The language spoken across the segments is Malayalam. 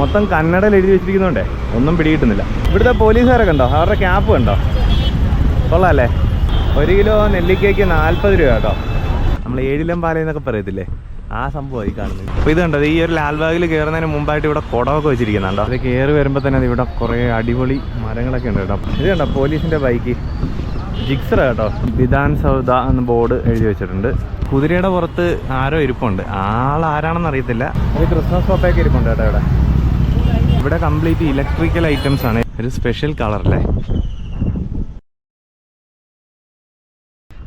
മൊത്തം കന്നഡയിൽ എഴുതി വെച്ചിരിക്കുന്നോണ്ടേ ഒന്നും പിടികിട്ടുന്നില്ല. ഇവിടുത്തെ പോലീസുകാരൊക്കെ ഉണ്ടോ? അവരുടെ ക്യാപ്പ് ഉണ്ടോ? കൊള്ളാല്ലേ? ഒരു കിലോ നെല്ലിക്കയ്ക്ക് നാൽപ്പത് രൂപ കേട്ടോ. നമ്മൾ ഏഴിലം പാലം എന്നൊക്കെ പറയത്തില്ലേ? ആ സംഭവമായി കാണുന്നത്. അപ്പോൾ ഇത് കണ്ടത് ഈ ഒരു ലാൽബാഗിൽ കയറുന്നതിന് മുമ്പായിട്ട് ഇവിടെ കുടമൊക്കെ വെച്ചിരിക്കുന്നുണ്ടോ അത് കയറി വരുമ്പോൾ തന്നെ ഇവിടെ കുറേ അടിപൊളി മരങ്ങളൊക്കെ ഉണ്ട് കേട്ടോ. ഇത് കണ്ടോ? പോലീസിന്റെ ബൈക്ക്. ജിക്സർ കേട്ടോ. വിധാൻ സൗദ എന്ന ബോർഡ് എഴുതി വെച്ചിട്ടുണ്ട്. കുതിരയുടെ പുറത്ത് ആരോ ഇരിപ്പുണ്ട്. ആൾ ആരാണെന്ന് അറിയത്തില്ല. ഒരു ക്രിസ്മസ് പപ്പയൊക്കെ ഇരിപ്പുണ്ട് കേട്ടോ ഇവിടെ. ഇവിടെ കംപ്ലീറ്റ് ഇലക്ട്രിക്കൽ ഐറ്റംസ് ആണ്. ഒരു സ്പെഷ്യൽ കളറല്ലേ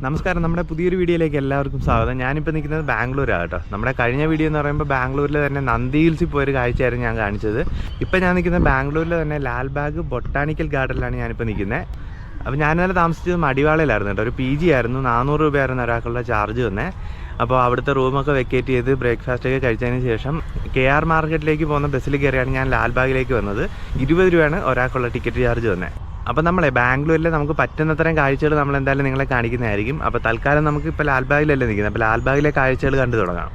നമസ്കാരം. നമ്മുടെ പുതിയൊരു വീഡിയോയിലേക്ക് എല്ലാവർക്കും സ്വാഗതം. ഞാനിപ്പോൾ നിൽക്കുന്നത് ബാംഗ്ലൂരാണ് കേട്ടോ. നമ്മുടെ കഴിഞ്ഞ വീഡിയോ എന്ന് പറയുമ്പോൾ ബാംഗ്ലൂരിൽ തന്നെ നന്ദി ഹിൽസിൽ പോയൊരു കാഴ്ചയായിരുന്നു ഞാൻ കാണിച്ചത്. ഇപ്പോൾ ഞാൻ നിൽക്കുന്നത് ബാംഗ്ലൂരിൽ തന്നെ ലാൽബാഗ് ബൊട്ടാണിക്കൽ ഗാർഡനിലാണ് ഞാനിപ്പോൾ നിൽക്കുന്നത്. അപ്പോൾ ഞാനിന്നലെ താമസിച്ചത് മടിവാളയിലായിരുന്നു കേട്ടോ. ഒരു പി ജി ആയിരുന്നു. നാനൂറ് രൂപയായിരുന്നു ഒരാൾക്കുള്ള ചാർജ് തന്നെ അപ്പോൾ അവിടുത്തെ റൂമൊക്കെ വെക്കേറ്റ് ചെയ്ത് ബ്രേക്ക്ഫാസ്റ്റ് ഒക്കെ കഴിച്ചതിന് ശേഷം കെ ആർ മാർക്കറ്റിലേക്ക് പോകുന്ന ബസ്സിൽ കയറിയാണ് ഞാൻ ലാൽബാഗിലേക്ക് വന്നത്. ഇരുപത് രൂപയാണ് ഒരാൾക്കുള്ള ടിക്കറ്റ് ചാർജ് തന്നെ അപ്പോൾ നമ്മളെ ബാംഗ്ലൂരിൽ നമുക്ക് പറ്റുന്നത്രയും കാഴ്ചകൾ നമ്മൾ എന്തായാലും നിങ്ങളെ കാണിക്കുന്നതായിരിക്കും. അപ്പോൾ തൽക്കാലം നമുക്ക് ഇപ്പോൾ ലാൽബാഗിലല്ലേ നിൽക്കുന്നത്. അപ്പോൾ ലാൽബാഗിലെ കാഴ്ചകൾ കണ്ടു തുടങ്ങാം.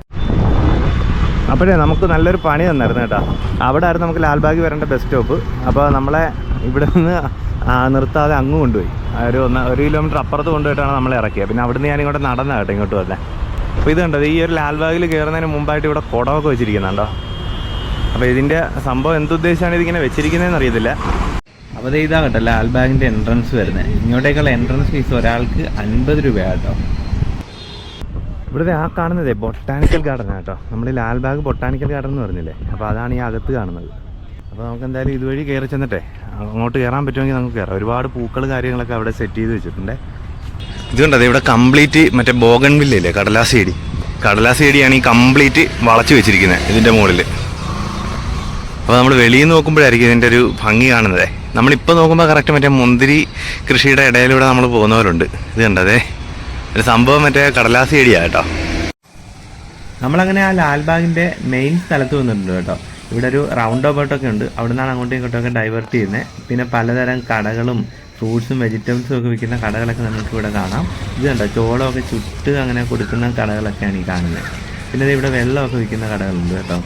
അപ്പോഴേ നമുക്ക് നല്ലൊരു പണി തന്നായിരുന്നു കേട്ടോ. അവിടെ ആയിരുന്നു നമുക്ക് ലാൽബാഗ് വരേണ്ട ബസ് സ്റ്റോപ്പ്. അപ്പോൾ നമ്മളെ ഇവിടെ നിന്ന് നിർത്താതെ അങ്ങ് കൊണ്ടുപോയി. ഒരു ഒന്ന് ഒരു കിലോമീറ്റർ അപ്പുറത്ത് കൊണ്ടുപോയിട്ടാണ് നമ്മളെ ഇറക്കിയത്. പിന്നെ അവിടുന്ന് ഞാനിങ്ങോട്ട് ഇങ്ങോട്ട് നടന്ന ഇങ്ങോട്ട് വന്നെ. അപ്പോൾ ഇത് കണ്ടത് ഈ ഒരു ലാൽബാഗിൽ കയറുന്നതിന് മുമ്പായിട്ട് ഇവിടെ കുടമൊക്കെ വെച്ചിരിക്കുന്നുണ്ടോ? അപ്പോൾ ഇതിന്റെ സംഭവം എന്തുദ്ദേശമാണ് ഇതിങ്ങനെ വെച്ചിരിക്കുന്നതെന്ന് അറിയത്തില്ല. അപ്പോൾ ദേ ഇതാ കേട്ടോ ലാൽബാഗിന്റെ എൻട്രൻസ് വരുന്നത് ഇങ്ങോട്ടേക്കുള്ള എൻട്രൻസ് ഫീസ് ഒരാൾക്ക് അൻപത് രൂപയാട്ടോ കേട്ടോ. ഇവിടുത്തെ ആ കാണുന്നതേ ബൊട്ടാനിക്കൽ ഗാർഡൻ കേട്ടോ. നമ്മൾ ലാൽബാഗ് ബൊട്ടാനിക്കൽ ഗാർഡൻ എന്ന് പറഞ്ഞില്ലേ? അപ്പോൾ അതാണ് ഈ അകത്ത് കാണുന്നത്. അപ്പോൾ നമുക്ക് എന്തായാലും ഇതുവഴി കയറി ചെന്നിട്ടേ അങ്ങോട്ട് കയറാൻ പറ്റുമെങ്കിൽ നമുക്ക് കയറാം ഒരുപാട് പൂക്കൾ കാര്യങ്ങളൊക്കെ അവിടെ സെറ്റ് ചെയ്ത് വെച്ചിട്ടുണ്ട്. ഇതുകൊണ്ട് ഇവിടെ കംപ്ലീറ്റ് മറ്റേ ബോഗൺ വില്ലയില്ലേ കടലാസ് ചെടി. കടലാസ് ചെടിയാണ് ഈ കംപ്ലീറ്റ് വളച്ച് വെച്ചിരിക്കുന്നത് ഇതിന്റെ മുകളിൽ. അപ്പോൾ നമ്മൾ വെളിയിൽ നോക്കുമ്പോഴായിരിക്കും ഇതിന്റെ ഒരു ഭംഗി കാണുന്നത്. നമ്മളിപ്പോൾ നോക്കുമ്പോൾ കറക്റ്റ് മറ്റേ മുന്തിരി കൃഷിയുടെ ഇടയിലൂടെ നമ്മൾ പോകുന്നവരുണ്ട്. ഇത് കണ്ടതേ? ഒരു സംഭവം മറ്റേ കടലാസ് ചെടിയാണ് കേട്ടോ. നമ്മളങ്ങനെ ആ ലാൽബാഗിന്റെ മെയിൻ സ്ഥലത്ത് വന്നിട്ടുണ്ട് കേട്ടോ. ഇവിടെ ഒരു റൗണ്ട് ഒക്കെ ഉണ്ട്. അവിടെ നിന്നാണ് അങ്ങോട്ടും ഇങ്ങോട്ടൊക്കെ ഡൈവേർട്ട് ചെയ്യുന്നത്. പിന്നെ പലതരം കടകളും ഫ്രൂട്ട്സും വെജിറ്റബിൾസും ഒക്കെ വിൽക്കുന്ന കടകളൊക്കെ നമുക്ക് ഇവിടെ കാണാം. ഇത് കണ്ടോ? ചോളമൊക്കെ ചുട്ട് അങ്ങനെ കൊടുക്കുന്ന കടകളൊക്കെയാണ് ഈ കാണുന്നത് പിന്നെ ഇവിടെ വെള്ളമൊക്കെ വിൽക്കുന്ന കടകളുണ്ട് കേട്ടോ.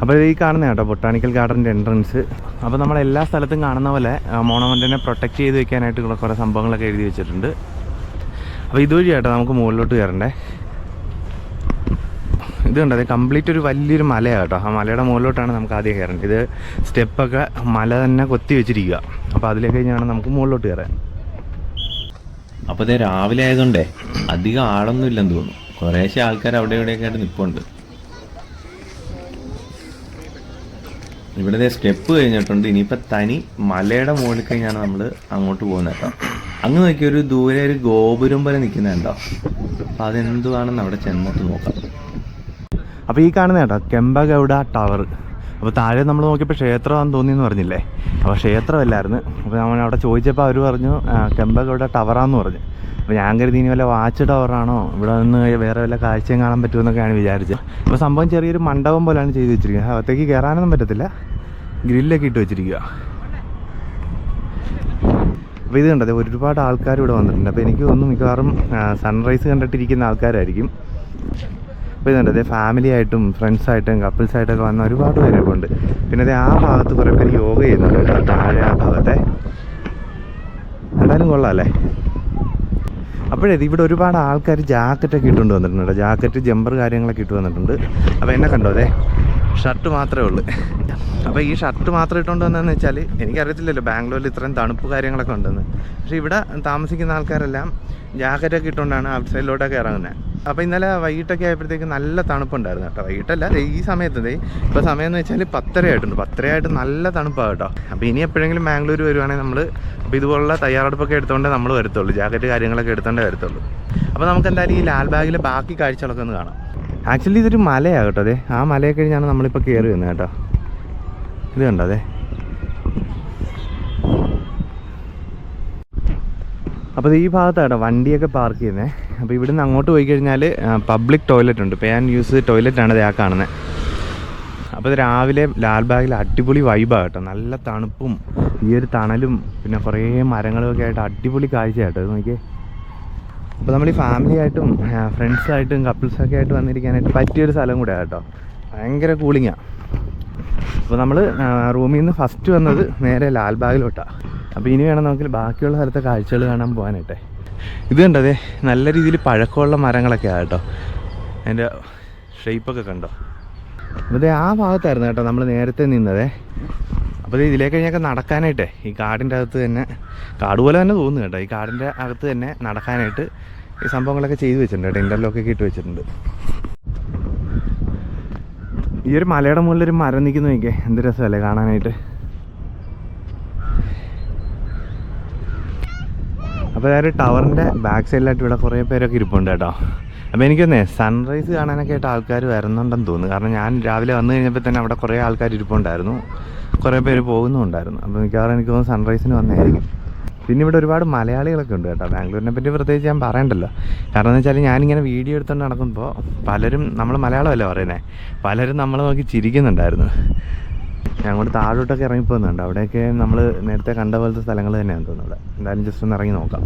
അപ്പോൾ ഈ കാണുന്ന കേട്ടോ ബൊട്ടാണിക്കൽ ഗാർഡന്റെ എൻട്രൻസ്. അപ്പോൾ നമ്മൾ എല്ലാ സ്ഥലത്തും കാണുന്ന പോലെ മോണമെന്റിനെ പ്രൊട്ടക്റ്റ് ചെയ്ത് വെക്കാനായിട്ട് കുറേ സംഭവങ്ങളൊക്കെ എഴുതി വെച്ചിട്ടുണ്ട്. അപ്പോൾ ഇതുവഴി കേട്ടോ നമുക്ക് മുകളിലോട്ട് കയറണ്ടേ. ഇത് കണ്ടത് കംപ്ലീറ്റ് ഒരു വലിയൊരു മലയാണ് കേട്ടോ. ആ മലയുടെ മുകളിലോട്ടാണ് നമുക്ക് ആദ്യം കയറേണ്ടത്. ഇത് സ്റ്റെപ്പൊക്കെ മല തന്നെ കൊത്തി വെച്ചിരിക്കുക. അപ്പോൾ അതിലേക്ക് കഴിഞ്ഞാണ് നമുക്ക് മുകളിലോട്ട് കയറാൻ. അപ്പോൾ ഇത് രാവിലെ ആയതുകൊണ്ടേ അധികം ആളൊന്നും ഇല്ലെന്ന് തോന്നുന്നു. കുറേശ്ശെ ആൾക്കാർ അവിടെ ഇവിടെയൊക്കെ ആയിട്ട് നിൽപ്പുണ്ട് ഇവിടെ ദേ സ്റ്റെപ്പ് കഴിഞ്ഞിട്ടുണ്ട്. ഇനിയിപ്പോൾ തനി മലയുടെ മുകളിൽ കഴിഞ്ഞാണ് നമ്മൾ അങ്ങോട്ട് പോകുന്നത് കേട്ടോ. അങ്ങ് നോക്കിയ ഒരു ദൂരെ ഒരു ഗോപുരം പോലെ നിൽക്കുന്നുണ്ടോ? അപ്പം അതെന്തുവാണെന്ന് അവിടെ ചെന്നിട്ട് നോക്കാം. അപ്പോൾ ഈ കാണുന്ന കേട്ടോ കെമ്പഗൗഡ ടവർ. അപ്പോൾ താഴെ നമ്മൾ നോക്കിയപ്പോൾ ക്ഷേത്രമാണെന്ന് തോന്നിയെന്ന് പറഞ്ഞില്ലേ? അപ്പോൾ ക്ഷേത്രമല്ലായിരുന്നു. അപ്പോൾ നമ്മൾ അവിടെ ചോദിച്ചപ്പോൾ അവർ പറഞ്ഞു കെമ്പഗൗഡ ടവറാന്ന് പറഞ്ഞു. അപ്പോൾ ഞാൻ കരുതി ഇനി വല്ല വാച്ച് ടവറാണോ? ഇവിടെ നിന്ന് വേറെ വല്ല കാഴ്ചയും കാണാൻ പറ്റുമെന്നൊക്കെയാണ് വിചാരിച്ചത്. അപ്പോൾ സംഭവം ചെറിയൊരു മണ്ഡപം പോലെയാണ് ചെയ്ത് വെച്ചിരിക്കുന്നത്. അകത്തേക്ക് കയറാനൊന്നും പറ്റത്തില്ല. ഗ്രില്ലൊക്കെ ഇട്ട് വെച്ചിരിക്കുക അപ്പോൾ ഇത് കണ്ടത് ഒരുപാട് ആൾക്കാർ ഇവിടെ വന്നിട്ടുണ്ട്. അപ്പോൾ എനിക്ക് തോന്നുന്നു മിക്കവാറും സൺറൈസ് കണ്ടിട്ടിരിക്കുന്ന ആൾക്കാരായിരിക്കും. അപ്പോൾ ഇതുണ്ട് അതേ ഫാമിലി ആയിട്ടും ഫ്രണ്ട്സായിട്ടും കപ്പിൾസ് ആയിട്ടൊക്കെ വന്ന ഒരുപാട് പേരൊക്കെ ഉണ്ട്. പിന്നെ അതേ ആ ഭാഗത്ത് കുറേ പേര് യോഗ ചെയ്യുന്നുണ്ട് കേട്ടോ. താഴെ ആ ഭാഗത്തെ. എന്തായാലും കൊള്ളാം അല്ലേ? അപ്പോഴേ ഇവിടെ ഒരുപാട് ആൾക്കാർ ജാക്കറ്റൊക്കെ ഇട്ടുകൊണ്ട് വന്നിട്ടുണ്ട് ജാക്കറ്റ് ജമ്പർ കാര്യങ്ങളൊക്കെ ഇട്ട് വന്നിട്ടുണ്ട്. അപ്പോൾ എന്നെ കണ്ടോ അതെ? ഷർട്ട് മാത്രമേ ഉള്ളൂ. അപ്പോൾ ഈ ഷർട്ട് മാത്രം ഇട്ടുകൊണ്ട് വന്നതെന്ന് വെച്ചാൽ എനിക്കറിയത്തില്ലല്ലോ ബാംഗ്ലൂരിൽ ഇത്രയും തണുപ്പ് കാര്യങ്ങളൊക്കെ ഉണ്ടെന്ന്. പക്ഷേ ഇവിടെ താമസിക്കുന്ന ആൾക്കാരെല്ലാം ജാക്കറ്റൊക്കെ ഇട്ടുകൊണ്ടാണ് ഔട്ട് സൈഡിലോട്ടൊക്കെ ഇറങ്ങുന്നത് അപ്പോൾ ഇന്നലെ വൈകിട്ടൊക്കെ ആയപ്പോഴത്തേക്ക് നല്ല തണുപ്പുണ്ടായിരുന്നു കേട്ടോ. വൈകിട്ടല്ല ഈ സമയത്ത് ഇപ്പോൾ സമയം എന്ന് വെച്ചാൽ പത്തര ആയിട്ടുണ്ട് പത്തരയായിട്ട് നല്ല തണുപ്പാണ് കേട്ടോ. അപ്പോൾ ഇനി എപ്പോഴെങ്കിലും ബാംഗ്ലൂർ വരുവാണെങ്കിൽ നമ്മൾ അപ്പോൾ ഇതുപോലുള്ള തയ്യാറെടുപ്പൊക്കെ എടുത്തുകൊണ്ട് നമ്മൾ വരത്തുള്ളൂ. ജാക്കറ്റ് കാര്യങ്ങളൊക്കെ എടുത്തുകൊണ്ടേ വരത്തുള്ളൂ. അപ്പോൾ നമുക്ക് എന്തായാലും ഈ ലാൽ ബാഗിലെ ബാക്കി കാഴ്ചകളൊക്കെ ഒന്ന് കാണാം. ആക്ച്വലി ഇതൊരു മലയാണ് കേട്ടോ അതെ ആ മലയെ കഴിഞ്ഞാണ് നമ്മളിപ്പോൾ കയറി വന്നത് കേട്ടോ. ഇത് കണ്ടോ അതെ അപ്പോൾ ഈ ഭാഗത്താണ് വണ്ടിയൊക്കെ പാർക്ക് ചെയ്യുന്നത് അപ്പോൾ ഇവിടുന്ന് അങ്ങോട്ട് പോയി കഴിഞ്ഞാൽ പബ്ലിക് ടോയ്ലറ്റ് ഉണ്ട്. പേ ആൻഡ് യൂസ് ടോയ്ലറ്റാണ് ആ കാണുന്നത് അപ്പോൾ ഇത് രാവിലെ ലാൽബാഗിൽ അടിപൊളി വൈബാണ് കേട്ടോ. നല്ല തണുപ്പും ഈ ഒരു തണലും പിന്നെ കുറേ മരങ്ങളും ഒക്കെ ആയിട്ട് അടിപൊളി കാഴ്ച കേട്ടോ. നോക്കിയേ. അപ്പോൾ നമ്മൾ ഈ ഫാമിലി ആയിട്ടും ഫ്രണ്ട്സായിട്ടും കപ്പിൾസൊക്കെ ആയിട്ട് വന്നിരിക്കാനായിട്ട് പറ്റിയൊരു സ്ഥലം കൂടെ കേട്ടോ. ഭയങ്കര കൂളിങ്ങാണ് അപ്പോൾ നമ്മൾ റൂമിൽ നിന്ന് ഫസ്റ്റ് വന്നത് നേരെ ലാൽബാഗിലോട്ടാണ് അപ്പോൾ ഇനി വേണം നമുക്ക് ബാക്കിയുള്ള സ്ഥലത്തെ കാഴ്ചകൾ കാണാൻ പോകാനായിട്ടെ. ഇത് കണ്ടതേ നല്ല രീതിയിൽ പഴക്കമുള്ള മരങ്ങളൊക്കെ കേട്ടോ. അതിന്റെ ഷേപ്പൊക്കെ കണ്ടോ? അപ്പോൾ ആ ഭാഗത്തായിരുന്നു കേട്ടോ നമ്മൾ നേരത്തെ നിന്നതേ. അപ്പോൾ ഇതിലേക്ക് ഞങ്ങൾക്ക് നടക്കാനായിട്ടേ ഈ കാടിന്റെ അകത്ത് തന്നെ കാട് പോലെ തന്നെ തോന്നുന്നു കേട്ടോ. ഈ കാടിന്റെ അകത്ത് തന്നെ നടക്കാനായിട്ട് ഈ സംഭവങ്ങളൊക്കെ ചെയ്തു വെച്ചിട്ടുണ്ട് കേട്ടോ. ഇന്റർലോക്കൊക്കെ ഇട്ട് വെച്ചിട്ടുണ്ട്. ഈ ഒരു മലയുടെ മുകളിൽ ഒരു മരം നിൽക്കുന്നു നോക്കിയേ. എന്ത് രസമല്ലേ കാണാനായിട്ട്. അപ്പോൾ ആ ടവറിന്റെ ബാക്ക് സൈഡിലായിട്ട് ഇവിടെ കുറേ പേരൊക്കെ ഇരിപ്പുണ്ട് കേട്ടോ. അപ്പോൾ എനിക്കൊന്നേ സൺറൈസ് കാണാനൊക്കെ ആയിട്ട് ആൾക്കാർ വരുന്നുണ്ടെന്ന് തോന്നുന്നു. കാരണം ഞാൻ രാവിലെ വന്നു കഴിഞ്ഞപ്പോൾ തന്നെ അവിടെ കുറേ ആൾക്കാർ ഇരിപ്പുണ്ടായിരുന്നു. കുറേ പേര് പോകുന്നുണ്ടായിരുന്നു അപ്പോൾ മിക്കവാറും എനിക്ക് തോന്നുന്നു സൺറൈസിന് വന്നായിരിക്കും പിന്നെ ഇവിടെ ഒരുപാട് മലയാളികളൊക്കെ ഉണ്ട് കേട്ടോ. ബാംഗ്ലൂരിനെ പറ്റി പ്രത്യേകിച്ച് ഞാൻ പറയണ്ടല്ലോ. കാരണം എന്ന് വെച്ചാൽ ഞാനിങ്ങനെ വീഡിയോ എടുത്തുകൊണ്ട് നടക്കുമ്പോൾ പലരും നമ്മൾ മലയാളമല്ലേ പറയുന്നത് പലരും നമ്മളെ നോക്കി ചിരിക്കുന്നുണ്ടായിരുന്നു. ഞാൻ അങ്ങോട്ട് താഴോട്ടൊക്കെ ഇറങ്ങിപ്പോകുന്നുണ്ട്. അവിടെയൊക്കെ നമ്മൾ നേരത്തെ കണ്ട പോലത്തെ സ്ഥലങ്ങൾ തന്നെയാണ് തോന്നുന്നത്. എന്തായാലും ജസ്റ്റ് ഒന്ന് ഇറങ്ങി നോക്കാം.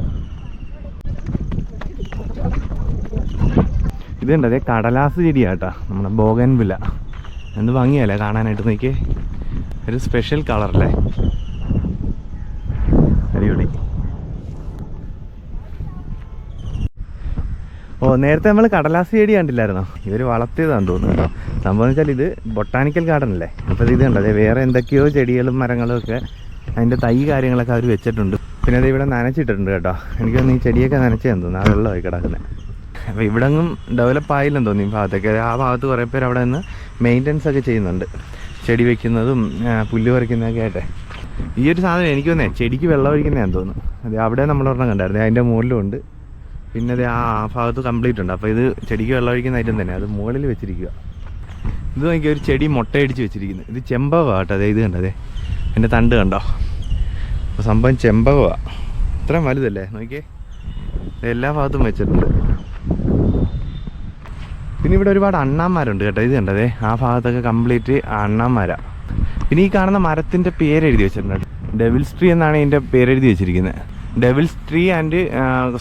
ഇതുണ്ട് അതേ കടലാസ് ചെടിയാട്ടാ നമ്മുടെ ബോഗൻ വില എന്ത് ഭംഗിയല്ലേ കാണാനായിട്ട്? നോക്കിയേ. ഒരു സ്പെഷ്യൽ കളർ അല്ലേ? അടിപൊളി. ഓ നേരത്തെ നമ്മൾ കടലാസ് ചെടി കണ്ടില്ലായിരുന്നോ? ഇവർ വളർത്തിയതാണ് തോന്നുന്നു സംഭവം വെച്ചാൽ ഇത് ബൊട്ടാനിക്കൽ ഗാർഡൻ അല്ലേ? അപ്പോൾ ഇത് കണ്ടോ? ദേ വേറെ എന്തൊക്കെയോ ചെടികളും മരങ്ങളും ഒക്കെ അതിന്റെ തൈ കാര്യങ്ങളൊക്കെ അവർ വെച്ചിട്ടുണ്ട്. പിന്നെ അത് ഇവിടെ നനച്ചിട്ടിട്ടുണ്ട് കേട്ടോ. എനിക്ക് തോന്നുന്നു ഈ ചെടിയൊക്കെ നനച്ചതെന്ന് തോന്നുന്നു. ആ വെള്ളമായി കിടക്കുന്നത് അപ്പോൾ ഇവിടെ ഡെവലപ്പ് ആയില്ലെന്ന് തോന്നി ഭാഗത്തൊക്കെ. ആ ഭാഗത്ത് കുറേ പേര് അവിടെ നിന്ന് മെയിന്റനൻസ് ഒക്കെ ചെയ്യുന്നുണ്ട്. ചെടി വെക്കുന്നതും പുല്ല് പറിക്കുന്നതൊക്കെ ആയിട്ട്. ഈ ഒരു സാധനം എനിക്ക് തോന്നേ ചെടിക്ക് വെള്ളം ഒഴിക്കുന്നതാണെന്ന് തോന്നുന്നു. അതെ അവിടെ നമ്മൾ ഒരെണ്ണം കണ്ടായിരുന്നു. അതിന്റെ മുകളിലും ഉണ്ട്. പിന്നെ അത് ആ ഭാഗത്ത് കംപ്ലീറ്റ് ഉണ്ട്. അപ്പോൾ ഇത് ചെടിക്ക് വെള്ളം ഒഴിക്കുന്ന ഐറ്റം തന്നെ. അത് മുകളിൽ വെച്ചിരിക്കുക. ഇത് നോക്കി ഒരു ചെടി മുട്ടയടിച്ച് വെച്ചിരിക്കുന്നത് ഇത് ചെമ്പകമാണ് കേട്ടോ. അതെ ഇത് കണ്ടതേ എന്റെ തണ്ട് കണ്ടോ? അപ്പോൾ സംഭവം ചെമ്പകമാണ് ഇത്രയും വലുതല്ലേ? നോക്കിയേ. എല്ലാ ഭാഗത്തും വെച്ചിട്ടുണ്ട്. പിന്നെ ഇവിടെ ഒരുപാട് അണ്ണാന്മാരുണ്ട് കേട്ടോ. ഇത് കണ്ടതേ? ആ ഭാഗത്തൊക്കെ കംപ്ലീറ്റ് അണ്ണാന്മാരാ. പിന്നെ ഈ കാണുന്ന മരത്തിന്റെ പേര് എഴുതി വെച്ചിട്ടുണ്ട്. ഡെവിൽസ് ട്രീ എന്നാണ് ഇതിന്റെ പേര് എഴുതി വെച്ചിരിക്കുന്നത് devil's tree and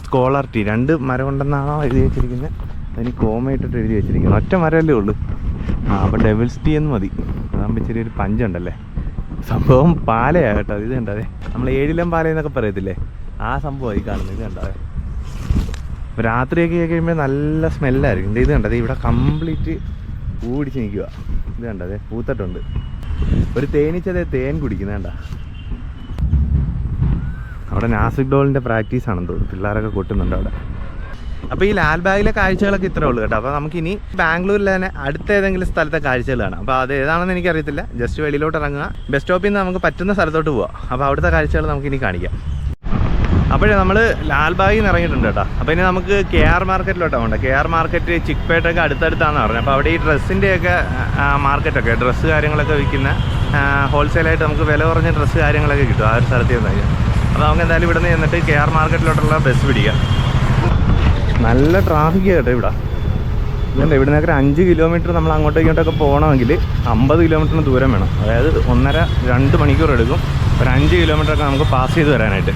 scholar tree രണ്ട് മരം ഉണ്ടെന്നാണോ എഴുതി വെച്ചിരിക്കുന്നത് അതിന് കോമ ഇട്ടിട്ട് എഴുതി വെച്ചിരിക്കുന്നത് ഒറ്റ മരമല്ലേ ഉള്ളൂ. ആ അപ്പോൾ ഡെവിൽസ് ട്രീ എന്ന് മതി. അതാകുമ്പോൾ ചെറിയൊരു പഞ്ചുണ്ടല്ലേ? സംഭവം പാലയാണ് കേട്ടോ. ഇത് കണ്ടതേ? നമ്മൾ ഏഴിലം പാല എന്നൊക്കെ പറയത്തില്ലേ? ആ ഈ കാണുന്നത് ഇത് കണ്ടതേ? രാത്രിയൊക്കെ കഴിയുമ്പോൾ നല്ല സ്മെല്ലായിരിക്കും. ഇത് കണ്ടത് ഇവിടെ കംപ്ലീറ്റ് പൂ നിൽക്കുക ഇത് കണ്ടത് പൂത്തട്ടുണ്ട്. ഒരു തേനീച്ചതേ തേൻ കുടിക്കുന്ന കണ്ട? അവിടെ നാസിക് ഡോളിന്റെ പ്രാക്ടീസ് ആണെന്ന് തോന്നുന്നു. പിള്ളേരൊക്കെ കൊട്ടുന്നുണ്ട് അവിടെ. അപ്പോൾ ഈ ലാൽ ലാൽബാഗിലെ കാഴ്ചകളൊക്കെ ഇത്രേ ഉള്ളൂ കേട്ടോ. അപ്പോൾ നമുക്കിനി ബാംഗ്ലൂരിൽ തന്നെ അടുത്ത ഏതെങ്കിലും സ്ഥലത്തെ കാഴ്ചകൾ കാണാം. അപ്പോൾ അത് ഏതാണെന്ന് എനിക്കറിയത്തില്ല. ജസ്റ്റ് വെളിയിലോട്ട് ഇറങ്ങുക. ബസ് സ്റ്റോപ്പിൽ നിന്ന് നമുക്ക് പറ്റുന്ന സ്ഥലത്തോട്ട് പോവാം. അപ്പോൾ അവിടുത്തെ കാഴ്ചകൾ നമുക്കിനി കാണിക്കാം. അപ്പോഴേ നമ്മൾ ലാൽബാഗിൽ നിന്ന് ഇറങ്ങിയിട്ടുണ്ട് കേട്ടോ. അപ്പോൾ ഇനി നമുക്ക് കെ ആർ മാർക്കറ്റിലോട്ടാണ് പോകേണ്ടത് കെ ആർ മാർക്കറ്റ് ചിക്പേട്ടൊക്കെ അടുത്തടുത്താണെന്ന് പറഞ്ഞത് അപ്പോൾ അവിടെ ഈ ഡ്രസ്സിന്റെയൊക്കെ മാർക്കറ്റൊക്കെ ഡ്രസ്സ് കാര്യങ്ങളൊക്കെ വിൽക്കുന്ന ഹോൾസെയിലായിട്ട് നമുക്ക് വില കുറഞ്ഞ ഡ്രസ്സ് കാര്യങ്ങളൊക്കെ കിട്ടും ആ ഒരു സ്ഥലത്ത് നിന്ന് അപ്പോൾ നമുക്ക് എന്തായാലും ഇവിടെ നിന്ന് ചെന്നിട്ട് കെ ആർ മാർക്കറ്റിലോട്ടുള്ള ബസ് പിടിക്കാം. നല്ല ട്രാഫിക് കേട്ടോ ഇവിടെ. ഇതുണ്ട് ഇവിടെ നിന്നൊക്കെ അഞ്ച് കിലോമീറ്റർ നമ്മൾ അങ്ങോട്ടും ഇങ്ങോട്ടൊക്കെ പോകണമെങ്കിൽ അമ്പത് കിലോമീറ്ററിന് ദൂരം വേണം. അതായത് ഒന്നര രണ്ട് മണിക്കൂർ എടുക്കും. ഒരു അഞ്ച് കിലോമീറ്ററൊക്കെ നമുക്ക് പാസ് ചെയ്ത് വരാനായിട്ട്.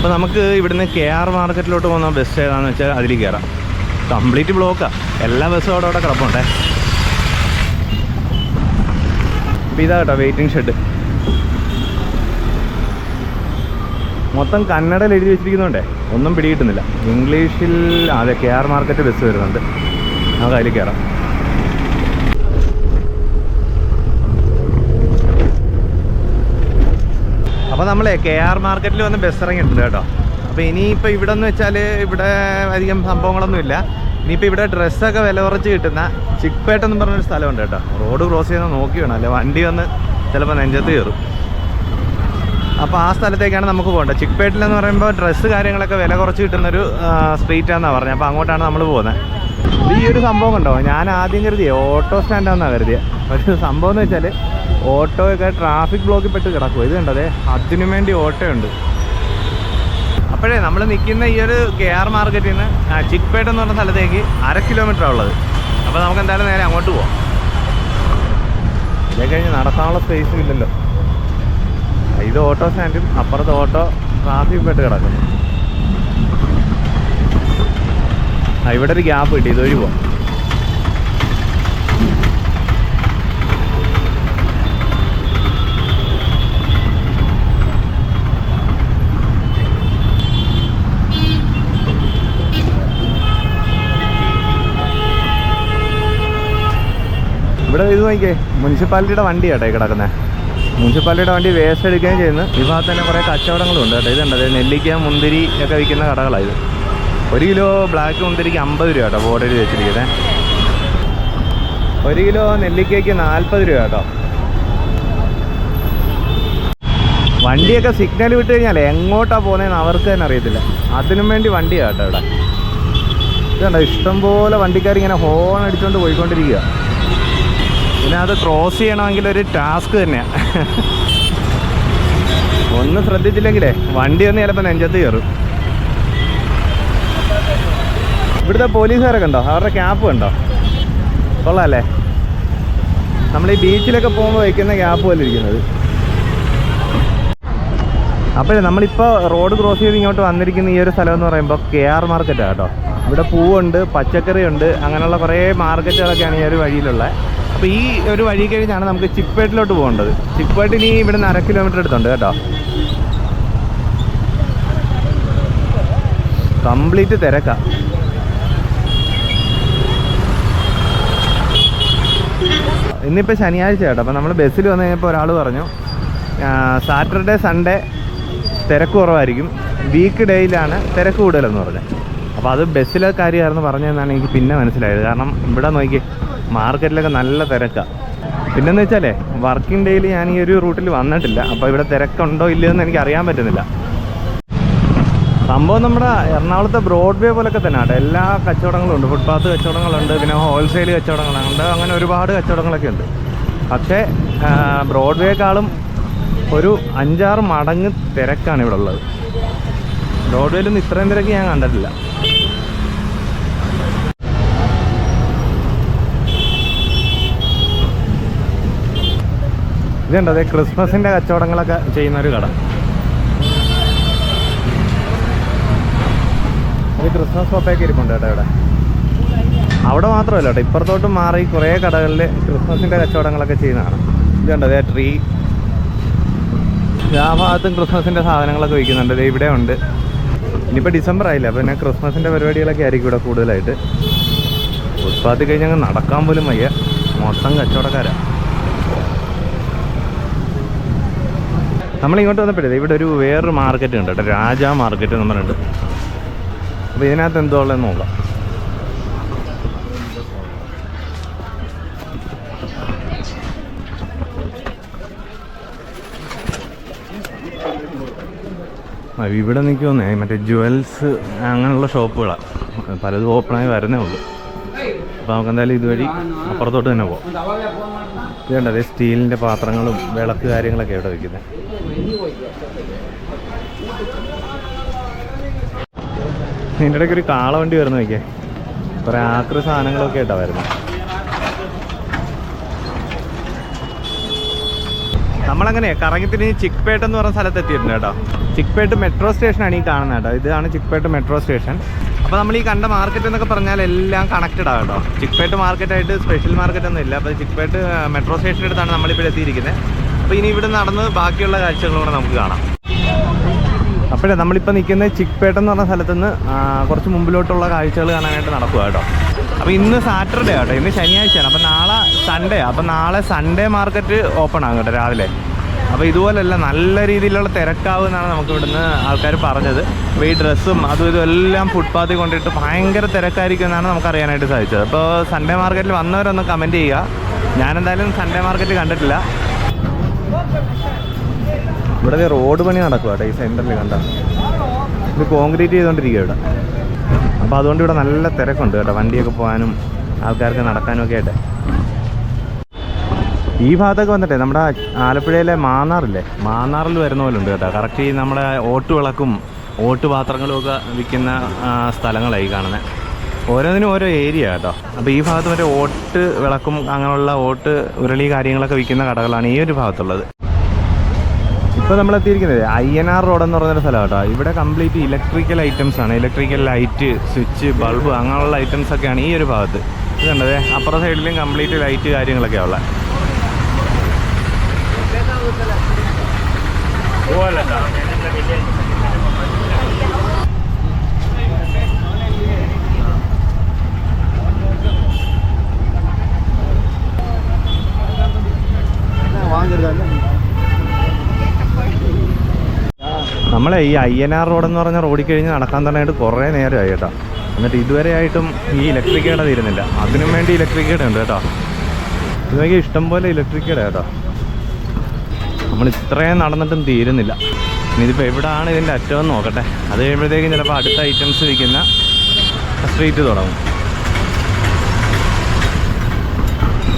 അപ്പോൾ നമുക്ക് ഇവിടുന്ന് കെ ആർ മാർക്കറ്റിലോട്ട് പോകുന്ന ബസ് ഏതാണെന്ന് വെച്ചാൽ അതിൽ കയറാം കംപ്ലീറ്റ് ബ്ലോക്കാണ് എല്ലാ ബസ്സും അവിടെ അവിടെ കിടപ്പുണ്ടേ. അപ്പോൾ ഇതാ കേട്ടോ വെയിറ്റിംഗ് ഷെഡ് മൊത്തം കന്നഡയിൽ എഴുതി വെച്ചിരിക്കുന്നുണ്ടേ ഒന്നും പിടികിട്ടുന്നില്ല. ഇംഗ്ലീഷിൽ അതെ കെ ആർ മാർക്കറ്റ് ബസ് വരുന്നുണ്ട്. നമുക്ക് അതിൽ കയറാം അപ്പോൾ നമ്മൾ കെ ആർ മാർക്കറ്റിൽ വന്ന് ബസ് ഇറങ്ങിയിട്ടുണ്ട് കേട്ടോ. അപ്പോൾ ഇനിയിപ്പോൾ ഇവിടെ എന്ന് വെച്ചാൽ ഇവിടെ അധികം സംഭവങ്ങളൊന്നുമില്ല. ഇനിയിപ്പോൾ ഇവിടെ ഡ്രസ്സൊക്കെ വില കുറച്ച് കിട്ടുന്ന ചിക്പേട്ട് എന്ന് പറഞ്ഞൊരു സ്ഥലമുണ്ട് കേട്ടോ. റോഡ് ക്രോസ് ചെയ്യുന്ന നോക്കി വേണം. അല്ലെ വണ്ടി വന്ന് ചിലപ്പോൾ നെഞ്ചത്ത് കയറും. അപ്പോൾ ആ സ്ഥലത്തേക്കാണ് നമുക്ക് പോകേണ്ടത്. ചിക്പേട്ടിലെന്ന് പറയുമ്പോൾ ഡ്രസ്സ് കാര്യങ്ങളൊക്കെ വില കുറച്ച് കിട്ടുന്നൊരു സ്ട്രീറ്റാണെന്നാണ് പറഞ്ഞത് അപ്പോൾ അങ്ങോട്ടാണ് നമ്മൾ പോകുന്നത് ഈ ഒരു സംഭവം കണ്ടോ? ഞാൻ ആദ്യം കരുതിയ ഓട്ടോ സ്റ്റാൻഡാണെന്നാണ് കരുതിയത് പക്ഷേ സംഭവം എന്ന് വെച്ചാൽ ഓട്ടോയൊക്കെ ട്രാഫിക് ബ്ലോക്കിൽ പെട്ട് കിടക്കും ഇത് കണ്ടതേ അതിനു വേണ്ടി ഓട്ടോ ഉണ്ട് അപ്പോഴേ നമ്മൾ നിൽക്കുന്ന ഈ ഒരു കെ ആർ മാർക്കറ്റിൽ നിന്ന് ചിക്പേട്ട് എന്ന് പറഞ്ഞ സ്ഥലത്തേക്ക് അര കിലോമീറ്റർ ഉള്ളത് അപ്പോൾ നമുക്ക് എന്തായാലും നേരെ അങ്ങോട്ട് പോവാം. ഇതേ കഴിഞ്ഞ് നടത്താനുള്ള സ്പേസും ഇല്ലല്ലോ. ഇത് ഓട്ടോ സ്റ്റാൻഡും അപ്പുറത്ത് ഓട്ടോ ട്രാഫിക് പെട്ട് കിടക്കുന്നു ആ ഇവിടെ ഒരു ഗ്യാപ്പ് കിട്ടി. ഇതൊഴി പോവാം ഇവിടെ ഇത് നോക്കിയേ മുനിസിപ്പാലിറ്റിയുടെ വണ്ടി കേട്ടോ കിടക്കുന്നത് മുനിസിപ്പാലിറ്റിയുടെ വണ്ടി വേസ്റ്റ് എടുക്കുകയും ചെയ്യുന്നു. ഈ ഭാഗത്ത് തന്നെ കുറേ കച്ചവടങ്ങളും ഉണ്ട് കേട്ടോ. ഇതുണ്ട്. നെല്ലിക്ക മുന്തിരി ഒക്കെ വിൽക്കുന്ന കടകളാണ് ഇത്. ഒരു കിലോ ബ്ലാക്ക് മുന്തിരിക്ക് അമ്പത് രൂപ കേട്ടോ ബോർഡിൽ വെച്ചിരിക്കുന്നത് ഒരു കിലോ നെല്ലിക്കയ്ക്ക് നാൽപ്പത് രൂപ കേട്ടോ. വണ്ടിയൊക്കെ സിഗ്നൽ വിട്ട് കഴിഞ്ഞാൽ എങ്ങോട്ടാ പോകുന്നതെന്ന് അവർക്ക് തന്നെ അറിയത്തില്ല. അതിനും വേണ്ടി വണ്ടിയാണ് കേട്ടോ ഇവിടെ. ഇതുണ്ടോ ഇഷ്ടംപോലെ വണ്ടിക്കാർ ഇങ്ങനെ ഹോൺ അടിച്ചുകൊണ്ട് പോയിക്കൊണ്ടിരിക്കുക പിന്നെ അത് ക്രോസ് ചെയ്യണമെങ്കിൽ ഒരു ടാസ്ക് തന്നെയാണ് ഒന്ന് ശ്രദ്ധിച്ചില്ലെങ്കിലേ വണ്ടി ഒന്ന് ചിലപ്പോൾ നെഞ്ചത്ത് കയറും. ഇവിടുത്തെ പോലീസുകാരൊക്കെ ഉണ്ടോ? അവരുടെ ക്യാപ്പ് ഉണ്ടോ കൊള്ളാല്ലേ? നമ്മൾ ഈ ബീച്ചിലൊക്കെ പോകുമ്പോൾ വയ്ക്കുന്ന ക്യാപ്പ് പോലെ ഇരിക്കുന്നത്. അപ്പോഴേ നമ്മളിപ്പോൾ റോഡ് ക്രോസ് ചെയ്ത് ഇങ്ങോട്ട് വന്നിരിക്കുന്ന ഈ ഒരു സ്ഥലം എന്ന് പറയുമ്പോൾ കെ ആർ മാർക്കറ്റാണ് കേട്ടോ. ഇവിടെ പൂവുണ്ട് പച്ചക്കറിയുണ്ട് അങ്ങനെയുള്ള കുറേ മാർക്കറ്റുകളൊക്കെയാണ് ഈ ഒരു വഴിയിലുള്ളത് അപ്പോൾ ഈ ഒരു വഴി കഴിഞ്ഞാണ് നമുക്ക് ചിപ്പേട്ടിലോട്ട് പോകേണ്ടത്. ചിപ്പേട്ട് ഇനി നിന്ന് അര കിലോമീറ്റർ എടുത്തുണ്ട് കേട്ടോ. കംപ്ലീറ്റ് തിരക്കാ. ഇന്നിപ്പോൾ ശനിയാഴ്ച കേട്ടോ. അപ്പോൾ നമ്മൾ ബസ്സിൽ വന്നു കഴിഞ്ഞപ്പോൾ ഒരാൾ പറഞ്ഞു സാറ്റർഡേ സൺഡേ തിരക്ക് കുറവായിരിക്കും. വീക്ക് ഡേയിലാണ് തിരക്ക് കൂടുതലെന്ന് പറഞ്ഞു. അപ്പോൾ അത് ബസ്സിലെ കാര്യമായിരുന്നു പറഞ്ഞതെന്നാണ് എനിക്ക് പിന്നെ മനസ്സിലായത്. കാരണം ഇവിടെ നോക്കി മാർക്കറ്റിലൊക്കെ നല്ല തിരക്കാണ് പിന്നെന്ന് വെച്ചാലേ വർക്കിംഗ് ഡേയിൽ ഞാൻ ഈ ഒരു റൂട്ടിൽ വന്നിട്ടില്ല. അപ്പോൾ ഇവിടെ തിരക്കുണ്ടോ ഇല്ലയോ എന്ന് എനിക്ക് അറിയാൻ പറ്റുന്നില്ല. സംഭവം നമ്മുടെ എറണാകുളത്തെ ബ്രോഡ്വേ പോലൊക്കെ തന്നെ. കേട്ടോ എല്ലാ കച്ചവടങ്ങളും ഉണ്ട്. ഫുട്പാത്ത് കച്ചവടങ്ങളുണ്ട്. പിന്നെ ഹോൾസെയിൽ കച്ചവടങ്ങളുണ്ട്. അങ്ങനെ ഒരുപാട് കച്ചവടങ്ങളൊക്കെ ഉണ്ട്. പക്ഷേ ബ്രോഡ്വേക്കാളും ഒരു അഞ്ചാറ് മടങ്ങ് തിരക്കാണ് ഇവിടെ ഉള്ളത്. ബ്രോഡ്വേയിലൊന്നും ഇത്രയും തിരക്ക് ഞാൻ കണ്ടിട്ടില്ല. ഇതുണ്ട്? അതെ ക്രിസ്മസിന്റെ കച്ചവടങ്ങളൊക്കെ ചെയ്യുന്ന ഒരു കട. ക്രിസ്മസ് പപ്പയൊക്കെ ഇരിപ്പുണ്ട് കേട്ടോ ഇവിടെ. അവിടെ മാത്രമല്ല കേട്ടോ ഇപ്പുറത്തോട്ട് മാറി കുറേ കടകളിൽ ക്രിസ്മസിന്റെ കച്ചവടങ്ങളൊക്കെ ചെയ്യുന്നതാണ്. ഇതുണ്ട് അതേ ട്രീ ആ ഭാഗത്തും ക്രിസ്മസിന്റെ സാധനങ്ങളൊക്കെ വയ്ക്കുന്നുണ്ട് ദേ ഇവിടെ ഉണ്ട്. ഇനിയിപ്പോൾ ഡിസംബർ ആയില്ല അപ്പോൾ പിന്നെ ക്രിസ്മസിന്റെ പരിപാടികളൊക്കെ ആയിരിക്കും ഇവിടെ കൂടുതലായിട്ട്. ഉത്പാദി കഴിഞ്ഞ് നടക്കാൻ പോലും വയ്യ. മൊത്തം കച്ചവടക്കാരാണ് നമ്മളിങ്ങോട്ട് വന്നപ്പോഴേ ഇവിടെ ഒരു വേറൊരു മാർക്കറ്റ് ഉണ്ട് കേട്ടോ രാജാ മാർക്കറ്റ് എന്ന് പറഞ്ഞിട്ട്. അപ്പോൾ ഇതിനകത്ത് എന്തോ ഉള്ളതെന്ന് നോക്കാം. ഇവിടെ നിൽക്കുമെന്നേ മറ്റേ ജുവൽസ് അങ്ങനെയുള്ള ഷോപ്പുകളാണ് പലതും ഓപ്പണായി വരുന്നേ ഉള്ളൂ. അപ്പോൾ നമുക്ക് എന്തായാലും ഇതുവഴി അപ്പുറത്തോട്ട് തന്നെ പോകാം ഇതുണ്ട് അതേ സ്റ്റീലിന്റെ പാത്രങ്ങളും വിളക്ക് കാര്യങ്ങളൊക്കെ ഇവിടെ വയ്ക്കുന്നത് ഇതിന്റെ ഇടയ്ക്ക് ഒരു കാള വണ്ടി വരുന്ന നോക്കിയേ. കുറേ ആക്രി സാധനങ്ങളൊക്കെ ആയിട്ടാ വരുന്നത് നമ്മളങ്ങനെ കറങ്ങിത്തിരി ചിക്പേട്ട് എന്ന് പറഞ്ഞ സ്ഥലത്ത് എത്തിയിട്ടുണ്ട് കേട്ടോ. ചിക്പേട്ട് മെട്രോ സ്റ്റേഷനാണ് ഈ കാണുന്നത് കേട്ടോ. ഇതാണ് ചിക്പേട്ട് മെട്രോ സ്റ്റേഷൻ. അപ്പോൾ നമ്മൾ ഈ കണ്ട മാർക്കറ്റ് എന്നൊക്കെ പറഞ്ഞാൽ എല്ലാം കണക്റ്റഡ് ആണ് കേട്ടോ. ചിക്പേട്ട് മാർക്കറ്റായിട്ട് സ്പെഷ്യൽ മാർക്കറ്റ് ഒന്നും ഇല്ല. അപ്പോൾ ചിക്പേട്ട് മെട്രോ സ്റ്റേഷന്റെ അടുത്താണ് നമ്മളിപ്പോൾ എത്തിയിരിക്കുന്നത്. അപ്പോൾ ഇനി ഇവിടെ നടന്ന് ബാക്കിയുള്ള കാഴ്ചകളും കൂടെ നമുക്ക് കാണാം. അപ്പോഴേ നമ്മളിപ്പോൾ നിൽക്കുന്ന ചിക്പേട്ട എന്ന് പറഞ്ഞ സ്ഥലത്തു നിന്ന് കുറച്ച് മുമ്പിലോട്ടുള്ള കാഴ്ചകൾ കാണാനായിട്ട് നടക്കുക കേട്ടോ. അപ്പോൾ ഇന്ന് സാറ്റർഡേ ആട്ടോ. ഇന്ന് ശനിയാഴ്ചയാണ്. അപ്പോൾ നാളെ സൺഡേ. അപ്പോൾ നാളെ സൺഡേ മാർക്കറ്റ് ഓപ്പൺ ആകും കേട്ടോ രാവിലെ. അപ്പോൾ ഇതുപോലെയല്ല നല്ല രീതിയിലുള്ള തിരക്കാവും എന്നാണ് നമുക്ക് ഇവിടുന്ന് ആൾക്കാർ പറഞ്ഞത്. അപ്പോൾ ഈ ഡ്രസ്സും അതും ഇതും എല്ലാം ഫുട്പാത്തിൽ കൊണ്ടിട്ട് ഭയങ്കര തിരക്കായിരിക്കും എന്നാണ് നമുക്ക് അറിയാനായിട്ട് സാധിച്ചത്. അപ്പോൾ സൺഡേ മാർക്കറ്റിൽ വന്നവരൊന്ന് കമന്റ് ചെയ്യുക. ഞാനെന്തായാലും സൺഡേ മാർക്കറ്റ് കണ്ടിട്ടില്ല. ഇവിടെ റോഡ് പണി നടക്കുക കേട്ടോ ഈ സെന്ററിൽ കണ്ട. ഇത് കോൺക്രീറ്റ് ചെയ്തുകൊണ്ടിരിക്കുക ഇവിടെ. അപ്പോൾ അതുകൊണ്ട് ഇവിടെ നല്ല തിരക്കുണ്ട് കേട്ടോ വണ്ടിയൊക്കെ പോകാനും ആൾക്കാർക്ക് നടക്കാനും ഒക്കെ ആയിട്ട്. ഈ ഭാഗത്തൊക്കെ വന്നിട്ടേ നമ്മുടെ ആലപ്പുഴയിലെ മാന്നാറില്ലേ? മാന്നാറിൽ വരുന്ന പോലെ ഉണ്ട് കേട്ടോ. കറക്റ്റ് ഈ നമ്മുടെ ഓട്ട് വിളക്കും ഓട്ട് പാത്രങ്ങളും ഒക്കെ വിൽക്കുന്ന സ്ഥലങ്ങളായി കാണുന്നത് ഓരോന്നിനും ഓരോ ഏരിയ കേട്ടോ. അപ്പോൾ ഈ ഭാഗത്ത് മറ്റേ ഓട്ട് വിളക്കും അങ്ങനെയുള്ള ഓട്ട് ഉരുളി കാര്യങ്ങളൊക്കെ വിൽക്കുന്ന കടകളാണ് ഈ ഒരു ഭാഗത്തുള്ളത്. ഇപ്പോൾ നമ്മൾ എത്തിയിരിക്കുന്നത് ഐ എൻ ആർ റോഡ് എന്ന് പറഞ്ഞൊരു സ്ഥലം കേട്ടോ. ഇവിടെ കംപ്ലീറ്റ് ഇലക്ട്രിക്കൽ ഐറ്റംസ് ആണ്. ഇലക്ട്രിക്കൽ ലൈറ്റ് സ്വിച്ച് ബൾബ് അങ്ങനെയുള്ള ഐറ്റംസ് ഒക്കെയാണ് ഈ ഒരു ഭാഗത്ത്. ഇത് കണ്ടത്? അപ്പുറ സൈഡിലും കംപ്ലീറ്റ് ലൈറ്റ് കാര്യങ്ങളൊക്കെ ഉള്ളത് നമ്മളെ ഈ ഐ എൻ ആർ റോഡ് എന്ന് പറഞ്ഞ റോഡിൽ കഴിഞ്ഞ് നടക്കാൻ തന്നെയായിട്ട് കുറേ നേരമായി കേട്ടോ. എന്നിട്ട് ഇതുവരെ ആയിട്ടും ഈ ഇലക്ട്രിക് കട തീരുന്നില്ല. അതിനും വേണ്ടി ഇലക്ട്രിക് കട ഉണ്ട് കേട്ടോ. ഇതൊക്കെ ഇഷ്ടം പോലെ ഇലക്ട്രിക് കട കേട്ടോ. നമ്മൾ ഇത്രയും നടന്നിട്ടും തീരുന്നില്ല. ഇനി ഇതിപ്പോൾ എവിടെയാണ് ഇതിന്റെ അറ്റം നോക്കട്ടെ. അത് കഴിയുമ്പോഴത്തേക്കും ചിലപ്പോൾ അടുത്ത ഐറ്റംസ് വിൽക്കുന്ന സ്ട്രീറ്റ് തുടങ്ങും.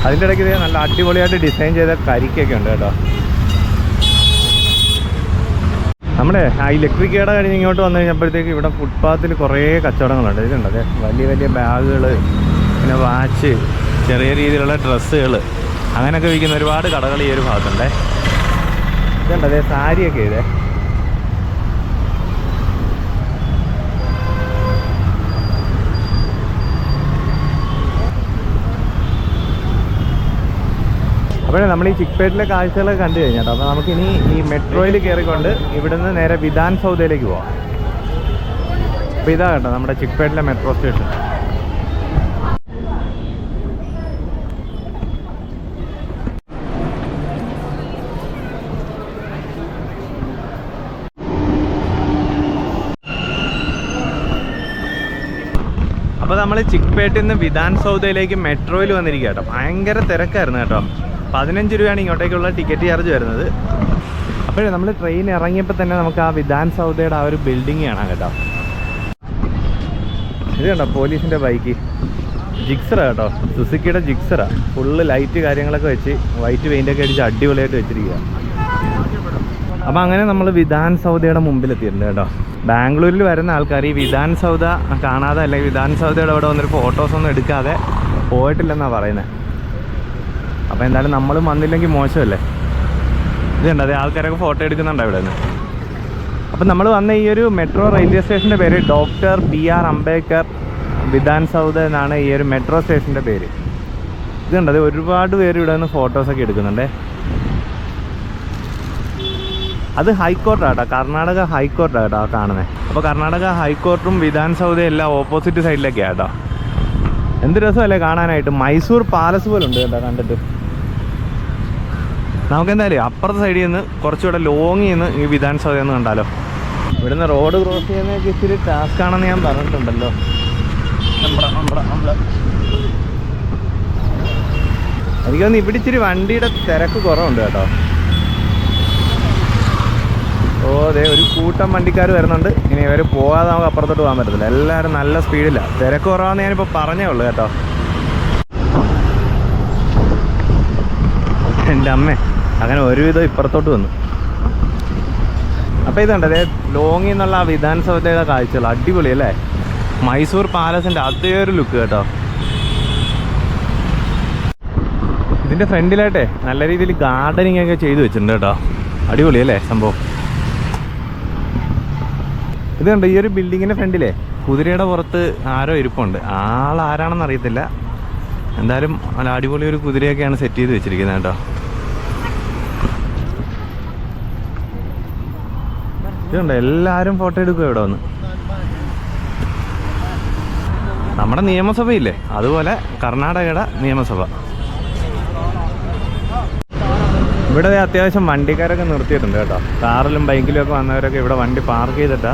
അതിന്റെ ഇടയ്ക്ക് നല്ല അടിപൊളിയായിട്ട് ഡിസൈൻ ചെയ്ത കരിക്കൊക്കെ ഉണ്ട് കേട്ടോ. നമ്മുടെ ആ ഇലക്ട്രിക് കട കഴിഞ്ഞ് ഇങ്ങോട്ട് വന്നു കഴിഞ്ഞപ്പോഴത്തേക്ക് ഇവിടെ ഫുട്പാത്തിൽ കുറേ കച്ചവടങ്ങളുണ്ട്. ഇതുണ്ട്? അതെ വലിയ വലിയ ബാഗുകൾ പിന്നെ വാച്ച് ചെറിയ രീതിയിലുള്ള ഡ്രസ്സുകൾ അങ്ങനെയൊക്കെ വിൽക്കുന്ന ഒരുപാട് കടകൾ ഈ ഒരു ഭാഗത്തുണ്ടേ. ഇതുണ്ട്? അതെ സാരിയൊക്കെ ഇതേ. അപ്പോഴേ നമ്മൾ ഈ ചിക്പേട്ടിലെ കാഴ്ചകളൊക്കെ കണ്ടു കഴിഞ്ഞാൽ അപ്പോൾ നമുക്കിനി ഈ മെട്രോയിൽ കയറിക്കൊണ്ട് ഇവിടുന്ന് നേരെ വിധാൻ സൗദയിലേക്ക് പോവാം. അപ്പോൾ ഇതാ കേട്ടോ നമ്മുടെ ചിക്പേട്ടിലെ മെട്രോ സ്റ്റേഷൻ. അപ്പോൾ നമ്മൾ ചിക്പേട്ടിൽ നിന്ന് വിധാൻ സൗദയിലേക്ക് മെട്രോയിൽ വന്നിരിക്കുക കേട്ടോ. ഭയങ്കര തിരക്കായിരുന്നു കേട്ടോ. പതിനഞ്ച് രൂപയാണ് ഇങ്ങോട്ടേക്കുള്ള ടിക്കറ്റ് ചാർജ് വരുന്നത്. അപ്പോഴേ നമ്മൾ ട്രെയിൻ ഇറങ്ങിയപ്പോൾ തന്നെ നമുക്ക് ആ വിധാൻ സൗദയുടെ ആ ഒരു ബിൽഡിംഗ് കാണാം കേട്ടോ. ഇത് കണ്ടോ പോലീസിന്റെ ബൈക്ക് ജിക്സറ കേട്ടോ. സുസുക്കിയുടെ ജിക്സറ ഫുള്ള് ലൈറ്റ് കാര്യങ്ങളൊക്കെ വെച്ച് വൈറ്റ് പെയിന്റൊക്കെ അടിച്ച് അടിപൊളിയായിട്ട് വെച്ചിരിക്കുക അപ്പം അങ്ങനെ നമ്മൾ വിധാൻ സൗദയുടെ മുമ്പിലെത്തിയിട്ടുണ്ട് കേട്ടോ. ബാംഗ്ലൂരിൽ വരുന്ന ആൾക്കാർ ഈ വിധാൻ സൗദ കാണാതെ അല്ലെങ്കിൽ വിധാൻ സൗദയുടെ അവിടെ വന്നൊരു ഫോട്ടോസൊന്നും എടുക്കാതെ പോയിട്ടില്ലെന്നാണ് പറയുന്നത് അപ്പോൾ എന്തായാലും നമ്മൾ വന്നില്ലെങ്കിൽ മോശമല്ലേ? ഇതുണ്ട് അതെ ആൾക്കാരൊക്കെ ഫോട്ടോ എടുക്കുന്നുണ്ട് ഇവിടെ നിന്ന്? അപ്പം നമ്മൾ വന്ന ഈ ഒരു മെട്രോ റെയിൽവേ സ്റ്റേഷന്റെ പേര് doctor B R Ambedkar Vidhan Soudha എന്നാണ് ഈ ഒരു മെട്രോ സ്റ്റേഷന്റെ പേര്. ഇതുണ്ട് അത് ഒരുപാട് പേര് ഇവിടെ നിന്ന് ഫോട്ടോസൊക്കെ എടുക്കുന്നുണ്ടേ. അത് ഹൈക്കോർട്ടാട്ടോ കർണാടക ഹൈക്കോർട്ടാട്ടോ കാണുന്നത് അപ്പോൾ കർണാടക ഹൈക്കോർട്ടും വിധാൻ സൗദയും എല്ലാം ഓപ്പോസിറ്റ് സൈഡിലൊക്കെയാണ് കേട്ടോ. എന്ത് രസമല്ലേ കാണാനായിട്ട്? മൈസൂർ പാലസ് പോലുണ്ട് കേട്ടോ കണ്ടിട്ട്. നമുക്ക് എന്തായാലും അപ്പുറത്തെ സൈഡിൽ നിന്ന് കുറച്ചുകൂടെ ലോങ്ങിൽ നിന്ന് ഈ വിധാൻസഭ എന്ന് ഒന്ന് കണ്ടാലോ. ഇവിടുന്ന് റോഡ് ക്രോസ് ചെയ്യുന്നതൊക്കെ ഇച്ചിരി ടാസ്ക് ആണെന്ന് ഞാൻ പറഞ്ഞിട്ടുണ്ടല്ലോ. എനിക്ക് തോന്നുന്നു ഇവിടെ ഇച്ചിരി വണ്ടിയുടെ തിരക്ക് കുറവുണ്ട് കേട്ടോ. ഓ അതെ ഒരു കൂട്ടം വണ്ടിക്കാർ വരുന്നുണ്ട്. ഇനി ഇവർ പോകാതെ നമുക്ക് അപ്പുറത്തോട്ട് പോകാൻ പറ്റത്തില്ല. എല്ലാവരും നല്ല സ്പീഡില്ല തിരക്ക് കുറവാന്ന് ഞാനിപ്പോൾ പറഞ്ഞേ ഉള്ളൂ കേട്ടോ. എന്റെ അമ്മേ. അങ്ങനെ ഒരുവിധം ഇപ്പുറത്തോട്ട് വന്നു. അപ്പോൾ ഇതുണ്ട് അതായത് ലോങ്ങിൽ നിന്നുള്ള ആ വിധാനസഭയുടെ കാഴ്ചകൾ അടിപൊളി അല്ലേ? മൈസൂർ പാലസിന്റെ അതേ ഒരു ലുക്ക് കേട്ടോ. ഇതിന്റെ ഫ്രണ്ടിലായിട്ടെ നല്ല രീതിയിൽ ഗാർഡനിങ് ഒക്കെ ചെയ്തു വെച്ചിട്ടുണ്ട് കേട്ടോ. അടിപൊളി അല്ലേ സംഭവം? ഇത് കണ്ടോ ഈ ഒരു ബിൽഡിങ്ങിന്റെ ഫ്രണ്ടിലേ കുതിരയുടെ പുറത്ത് ആരോ ഇരിപ്പുണ്ട്. ആൾ ആരാണെന്ന് അറിയത്തില്ല. എന്തായാലും നല്ല അടിപൊളി ഒരു കുതിരയൊക്കെയാണ് സെറ്റ് ചെയ്ത് വെച്ചിരിക്കുന്നത് കേട്ടോ. ഇതുണ്ട്? എല്ലാവരും ഫോട്ടോ എടുക്കുക ഇവിടെ വന്ന്? നമ്മുടെ നിയമസഭയില്ലേ? അതുപോലെ കർണാടകയുടെ നിയമസഭ. ഇവിടെ അത്യാവശ്യം വണ്ടിക്കാരൊക്കെ നിർത്തിയിട്ടുണ്ട് കേട്ടോ. കാറിലും ബൈക്കിലും ഒക്കെ വന്നവരൊക്കെ ഇവിടെ വണ്ടി പാർക്ക് ചെയ്തിട്ടാ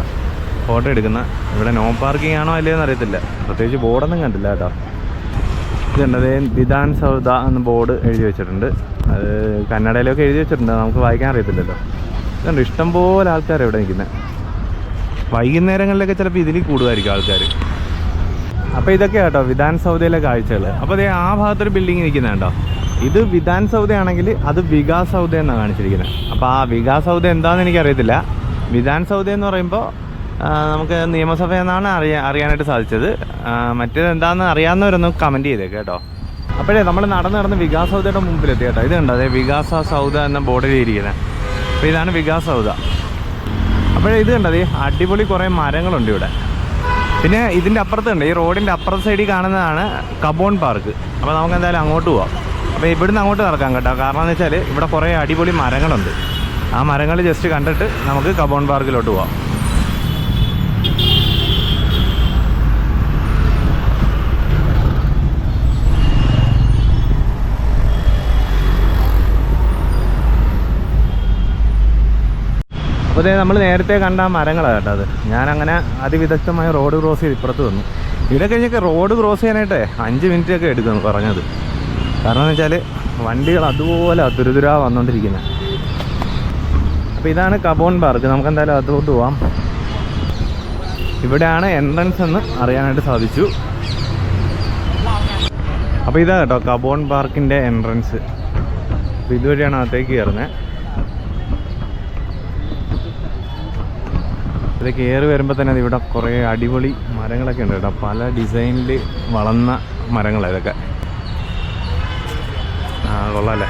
ഫോട്ടോ എടുക്കുന്ന. ഇവിടെ നോ പാർക്കിംഗ് ആണോ അല്ലേന്ന് അറിയത്തില്ല. പ്രത്യേകിച്ച് ബോർഡൊന്നും കണ്ടില്ല കേട്ടോ. ഇതുണ്ട്? അതേ വിധാൻ സൗദ എന്ന ബോർഡ് എഴുതി വെച്ചിട്ടുണ്ട്. അത് കന്നഡയിലൊക്കെ എഴുതി വെച്ചിട്ടുണ്ട്. നമുക്ക് വായിക്കാൻ അറിയത്തില്ലല്ലോ. ഇതുണ്ട് ഇഷ്ടംപോലെ ആൾക്കാർ ഇവിടെ നിൽക്കുന്നത് വൈകുന്നേരങ്ങളിലൊക്കെ ചിലപ്പോൾ ഇതിൽ കൂടുമായിരിക്കും ആൾക്കാർ അപ്പോൾ ഇതൊക്കെ കേട്ടോ വിധാൻ സൗദയിലെ കാഴ്ചകൾ അപ്പോൾ അതേ ആ ഭാഗത്തൊരു ബിൽഡിംഗ് നിൽക്കുന്നുണ്ടോ ഇത് വിധാൻ സൗദ അത് വികാസ് സൗദ എന്നാണ് കാണിച്ചിരിക്കുന്നത് അപ്പോൾ ആ വികാസ് സൗദ എന്താണെന്ന് എനിക്കറിയത്തില്ല. വിധാൻ സൗദ എന്ന് പറയുമ്പോൾ നമുക്ക് നിയമസഭ എന്നാണ് അറിയാൻ അറിയാനായിട്ട് സാധിച്ചത്. മറ്റേത് എന്താണെന്ന് അറിയാവുന്നവരൊന്ന് കമന്റ് ചെയ്തേക്ക് കേട്ടോ. അപ്പോഴേ നമ്മൾ നടന്ന് നടന്ന് വികാസ് സൗദയുടെ മുമ്പിലെത്തി കേട്ടോ. ഇത് കണ്ടോ അതെ വികാസ സൗദ എന്ന ബോർഡിൽ ഇരിക്കുന്നത് അപ്പോൾ ഇതാണ് വികാസ് സൗദ അപ്പോഴേ ഇത് കണ്ടത് അടിപൊളി കുറേ മരങ്ങളുണ്ട് ഇവിടെ. പിന്നെ ഇതിന്റെ അപ്പുറത്തുണ്ട് ഈ റോഡിന്റെ അപ്പുറത്തെ സൈഡിൽ കാണുന്നതാണ് കബോൺ പാർക്ക്. അപ്പോൾ നമുക്ക് എന്തായാലും അങ്ങോട്ട് പോവാം. അപ്പോൾ ഇവിടുന്ന് അങ്ങോട്ട് നടക്കാം കേട്ടോ. കാരണം എന്ന് വെച്ചാൽ ഇവിടെ കുറേ അടിപൊളി മരങ്ങളുണ്ട്. ആ മരങ്ങൾ ജസ്റ്റ് കണ്ടിട്ട് നമുക്ക് കബോൺ പാർക്കിലോട്ട് പോവാം. അപ്പോൾ നമ്മൾ നേരത്തെ കണ്ട ആ മരങ്ങളാണ് കേട്ടോ അത്. ഞാനങ്ങനെ അതിവിദഗ്ധമായ റോഡ് ക്രോസ് ചെയ്ത് ഇപ്പുറത്ത് വന്നു. ഇവിടെ കഴിഞ്ഞൊക്കെ റോഡ് ക്രോസ് ചെയ്യാനായിട്ടേ അഞ്ച് മിനിറ്റ് ഒക്കെ എടുക്കുന്നു പറഞ്ഞത്. കാരണം എന്ന് വെച്ചാൽ വണ്ടികൾ അതുപോലെ തുരുതുരാ വന്നുകൊണ്ടിരിക്കുന്നത് അപ്പോൾ ഇതാണ് കബോൺ പാർക്ക്. നമുക്ക് എന്തായാലും അതുകൊണ്ട് പോവാം. ഇവിടെയാണ് എൻട്രൻസ് എന്ന് അറിയാനായിട്ട് സാധിച്ചു. അപ്പോൾ ഇതാ കേട്ടോ കബോൺ പാർക്കിന്റെ എൻട്രൻസ് അപ്പോൾ ഇതുവഴിയാണ് അകത്തേക്ക് കയറുന്നത് ഇത് കയറി വരുമ്പോൾ തന്നെ ഇവിടെ കുറേ അടിപൊളി മരങ്ങളൊക്കെ ഉണ്ട് കേട്ടോ. പല ഡിസൈനിൽ വളർന്ന മരങ്ങളാണ് ഇതൊക്കെ. ആ കൊള്ളാമല്ലേ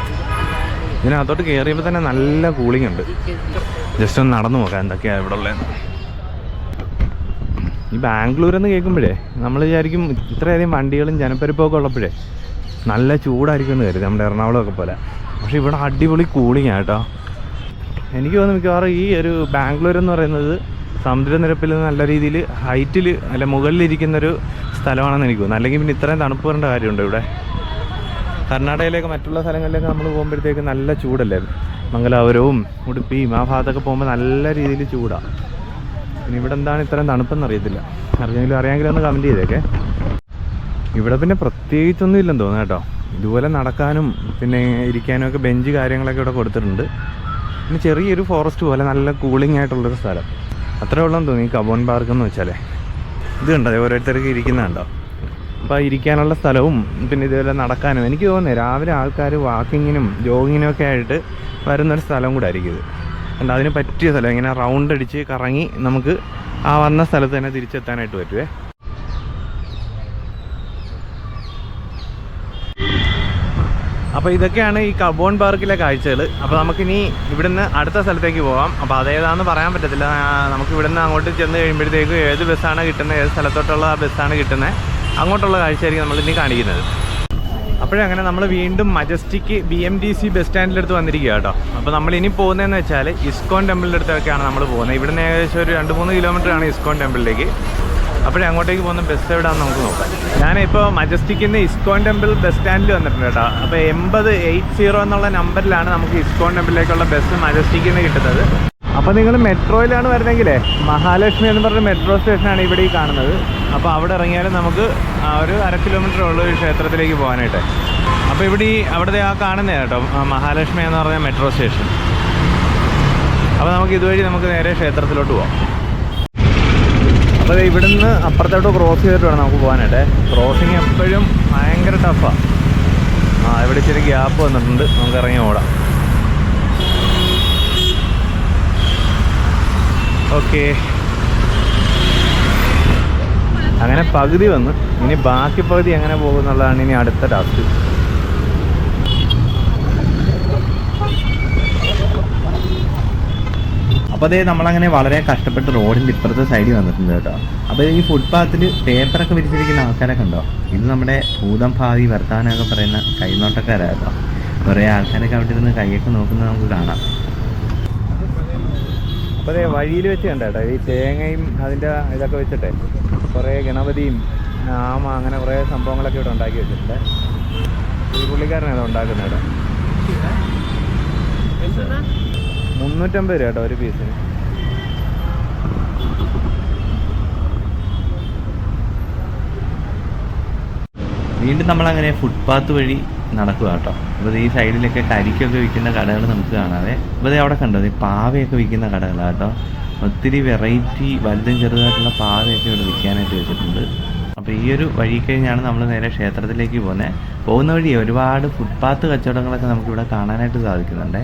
ഇതിനകത്തോട്ട് കയറിയപ്പോൾ തന്നെ നല്ല കൂളിംഗ് ഉണ്ട്. ജസ്റ്റ് ഒന്ന് നടന്നു നോക്കാം എന്തൊക്കെയാണ് ഇവിടെ ഉള്ളത് ഈ ബാംഗ്ലൂർ എന്ന് കേൾക്കുമ്പോഴേ നമ്മൾ വിചാരിക്കും ഇത്രയധികം വണ്ടികളും ജനപ്പെരുപ്പമൊക്കെ ഉള്ളപ്പോഴേ നല്ല ചൂടായിരിക്കും എന്ന് കരുതി നമ്മുടെ എറണാകുളമൊക്കെ പോലെ. പക്ഷേ ഇവിടെ അടിപൊളി കൂളിംഗ് കേട്ടോ. എനിക്ക് തോന്നുന്നു മിക്കവാറും ഈ ഒരു ബാംഗ്ലൂർ എന്ന് പറയുന്നത് സമുദ്രനിരപ്പിൽ നിന്ന് നല്ല രീതിയിൽ ഹൈറ്റിൽ അല്ല മുകളിലിരിക്കുന്നൊരു സ്ഥലമാണെന്ന് എനിക്ക് തോന്നുന്നു. അല്ലെങ്കിൽ പിന്നെ ഇത്രയും തണുപ്പ് വരേണ്ട കാര്യമുണ്ട് ഇവിടെ? കർണാടകയിലേക്ക് മറ്റുള്ള സ്ഥലങ്ങളിലേക്ക് നമ്മൾ പോകുമ്പോഴത്തേക്ക് നല്ല ചൂടല്ലേ? മംഗലാപുരവും ഉടുപ്പിയും ആ ഭാഗത്തൊക്കെ പോകുമ്പോൾ നല്ല രീതിയിൽ ചൂടാണ് പിന്നെ ഇവിടെ എന്താണ് ഇത്രയും തണുപ്പെന്ന് അറിയത്തില്ല. അറിഞ്ഞെങ്കിലും അറിയാമെങ്കിലും ഒന്ന് കമന്റ് ചെയ്തേക്കെ. ഇവിടെ പിന്നെ പ്രത്യേകിച്ചൊന്നും ഇല്ലെന്ന് തോന്നുന്നു കേട്ടോ. ഇതുപോലെ നടക്കാനും പിന്നെ ഇരിക്കാനും ഒക്കെ ബെഞ്ച് കാര്യങ്ങളൊക്കെ ഇവിടെ കൊടുത്തിട്ടുണ്ട്. പിന്നെ ചെറിയൊരു ഫോറസ്റ്റ് പോലെ നല്ല കൂളിംഗ് ആയിട്ടുള്ളൊരു സ്ഥലം. അത്രേ ഉള്ളെന്ന് തോന്നി കബോൺ പാർക്ക് എന്ന് വെച്ചാലേ. ഇത് കണ്ടോ? ഓരോരുത്തർക്ക് ഇരിക്കുന്നുണ്ടോ അപ്പോൾ ഇരിക്കാനുള്ള സ്ഥലവും പിന്നെ ഇതുപോലെ നടക്കാനും. എനിക്ക് തോന്നുന്നത് രാവിലെ ആൾക്കാർ വാക്കിങ്ങിനും ജോഗിങ്ങിനും ഒക്കെ ആയിട്ട് വരുന്നൊരു സ്ഥലം കൂടെ ആയിരിക്കും ഇത്. കണ്ടോ? അതിന് പറ്റിയ സ്ഥലം. ഇങ്ങനെ റൗണ്ട് അടിച്ച് കറങ്ങി നമുക്ക് ആ വന്ന സ്ഥലത്ത് തന്നെ തിരിച്ചെത്താനായിട്ട് പറ്റുമേ അപ്പോൾ ഇതൊക്കെയാണ് ഈ കബോൺ പാർക്കിലെ കാഴ്ചകൾ അപ്പോൾ നമുക്കിനി ഇവിടുന്ന് അടുത്ത സ്ഥലത്തേക്ക് പോകാം അപ്പോൾ അതേതാണെന്ന് പറയാൻ പറ്റത്തില്ല. നമുക്ക് ഇവിടുന്ന് അങ്ങോട്ട് ചെന്ന് കഴിയുമ്പോഴത്തേക്ക് ഏത് ബസ്സാണ് കിട്ടുന്നത് ഏത് സ്ഥലത്തോട്ടുള്ള ആ ബസ്സാണ് കിട്ടുന്നത് അങ്ങോട്ടുള്ള കാഴ്ചയായിരിക്കും ഇനി കാണിക്കുന്നത്. അപ്പോഴങ്ങനെ നമ്മൾ വീണ്ടും Majestic B M T C bus സ്റ്റാൻഡിലെടുത്ത് വന്നിരിക്കുക കേട്ടോ. അപ്പോൾ നമ്മൾ ഇനി പോകുന്നതെന്ന് വെച്ചാൽ ഇസ്കോൺ ടെമ്പിളിന്റെ അടുത്തൊക്കെയാണ് നമ്മൾ പോകുന്നത് ഇവിടുന്ന് ഏകദേശം ഒരു രണ്ട് മൂന്ന് കിലോമീറ്റർ ആണ് ഇസ്കോൺ ടെമ്പിളിലേക്ക്. അപ്പോഴേ അങ്ങോട്ടേക്ക് പോകുന്ന ബസ് എവിടെയാണെന്ന് നമുക്ക് നോക്കാം. ഞാനിപ്പോൾ മജസ്റ്റിക്കിൽ നിന്ന് ഇസ്കോൺ ടെമ്പിൾ ബസ് സ്റ്റാൻഡിൽ വന്നിട്ടുണ്ട് കേട്ടോ. അപ്പോൾ എൺപത് എയ്റ്റ് സീറോ എന്നുള്ള നമ്പറിലാണ് നമുക്ക് ഇസ്കോൺ ടെമ്പിളിലേക്കുള്ള ബസ് മജസ്റ്റിക്കിൽ നിന്ന് കിട്ടുന്നത്. അപ്പോൾ നിങ്ങൾ മെട്രോയിലാണ് വരുന്നതെങ്കിലേ മഹാലക്ഷ്മി എന്ന് പറഞ്ഞ മെട്രോ സ്റ്റേഷനാണ് ഇവിടെ ഈ കാണുന്നത്. അപ്പോൾ അവിടെ ഇറങ്ങിയാലും നമുക്ക് ഒരു അര കിലോമീറ്റർ ഉള്ള ഈ ക്ഷേത്രത്തിലേക്ക് പോകാനായിട്ട്. അപ്പോൾ ഇവിടെ ഈ അവിടുത്തെ ആ കാണുന്നത് കേട്ടോ മഹാലക്ഷ്മി എന്ന് പറഞ്ഞ മെട്രോ സ്റ്റേഷൻ. അപ്പോൾ നമുക്ക് ഇതുവഴി നമുക്ക് നേരെ ക്ഷേത്രത്തിലോട്ട് പോവാം അപ്പോൾ ഇവിടുന്ന് അപ്പുറത്തോട്ട് ക്രോസ് ചെയ്തിട്ട് വേണം നമുക്ക് പോകാനായിട്ട്. ക്രോസിങ് എപ്പോഴും ഭയങ്കര ടഫാണ് ആ. ഇവിടെ ഇച്ചിരി ഗ്യാപ്പ് വന്നിട്ടുണ്ട്. നമുക്ക് ഇറങ്ങി ഓടാം. ഓക്കെ അങ്ങനെ പകുതി വന്ന്. ഇനി ബാക്കി പകുതി എങ്ങനെ പോകുന്നുള്ളതാണ് ഇനി അടുത്ത ടാസ്ക് അപ്പോൾ അതേ നമ്മളങ്ങനെ വളരെ കഷ്ടപ്പെട്ട് റോഡിന്റെ ഇപ്പുറത്തെ സൈഡിൽ വന്നിട്ടുണ്ട് കേട്ടോ. അപ്പോൾ ഈ ഫുട്പാത്തിൽ പേപ്പറൊക്കെ വിരിച്ചിരിക്കുന്ന ആൾക്കാരൊക്കെ ഉണ്ടോ? ഇത് നമ്മുടെ ഭൂതം ഭാവി വർത്താനമൊക്കെ പറയുന്ന കൈനോട്ടക്കാരാട്ടോ കുറേ ആൾക്കാരൊക്കെ അവിടെ ഇരുന്ന് കൈയൊക്കെ നോക്കുന്നത് നമുക്ക് കാണാം. അപ്പോൾ അതെ വഴിയിൽ വെച്ച് കണ്ടോ ഈ തേങ്ങയും അതിന്റെ ഇതൊക്കെ വെച്ചിട്ടെ കുറേ ഗണപതിയും ആമ അങ്ങനെ കുറേ സംഭവങ്ങളൊക്കെ ഇവിടെ ഉണ്ടാക്കി വെച്ചിട്ടുണ്ട്. ഈ പുള്ളിക്കാരനാണ് ഉണ്ടാക്കുന്നത് കേട്ടോ. മുന്നൂറ്റമ്പത് രൂപ കേട്ടോ ഒരു പീസിന് വീണ്ടും നമ്മളങ്ങനെ ഫുട്പാത്ത് വഴി നടക്കുക കേട്ടോ. അപ്പോൾ ഈ സൈഡിലൊക്കെ കരിക്കൊക്കെ വിൽക്കുന്ന കടകൾ നമുക്ക് കാണാതെ അപ്പോൾ അവിടെ കണ്ടത് ഈ പാവയൊക്കെ വിൽക്കുന്ന കടകളാണ് കേട്ടോ. ഒത്തിരി വെറൈറ്റി വലുതും ചെറുതായിട്ടുള്ള പാവയൊക്കെ ഇവിടെ വിൽക്കാനായിട്ട് വെച്ചിട്ടുണ്ട്. അപ്പോൾ ഈ ഒരു വഴി കഴിഞ്ഞാണ് നമ്മൾ നേരെ ക്ഷേത്രത്തിലേക്ക് പോകുന്നത്. പോകുന്ന വഴി ഒരുപാട് ഫുട്പാത്ത് കച്ചവടങ്ങളൊക്കെ നമുക്കിവിടെ കാണാനായിട്ട് സാധിക്കുന്നുണ്ട്.